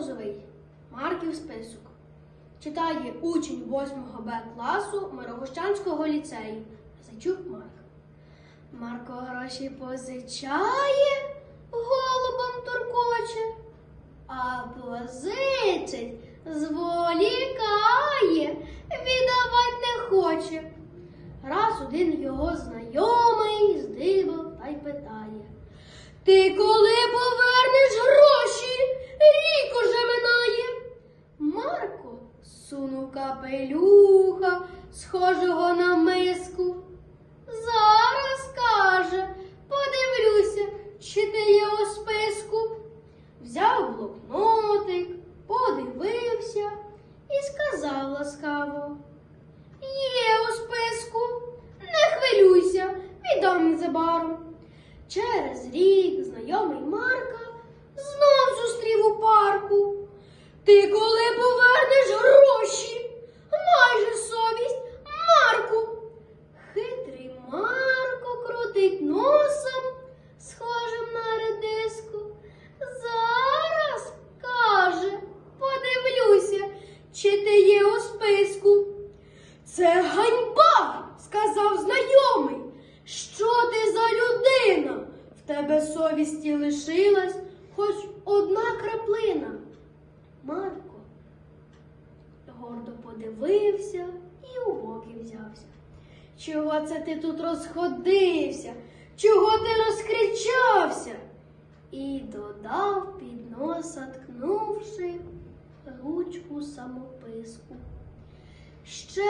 Морозовий Марків список. Читає учень 8 Б класу Мирогощанського ліцею. Зайчук Марк. Марко гроші позичає, голубом туркоче, а позичить зволікає, віддавать не хоче. Раз один його знайомий здивив та й питає. Ти коли повернеш гроші? Рік уже минає. Марко сунув капелюха, схожого на миску. Зараз каже, подивлюся, чи ти є у списку. Взяв блокнотик, подивився і сказав ласкаво. Є у списку, не хвилюйся, віддам незабаром. Через рік знайомий Марка знов зустрів у парку. Ти коли повернеш гроші? Майже совість, Марку. Хитрий Марко крутить носом, схожим на редиску. Зараз каже, подивлюся, чи ти є у списку. Це ганьба, сказав знайомий. Що ти за людина? Совісті лишилась хоч одна краплина. Марко гордо подивився і у боки взявся. Чого це ти тут розходився? Чого ти розкричався? І додав під носа, ткнувши ручку самописку. Ще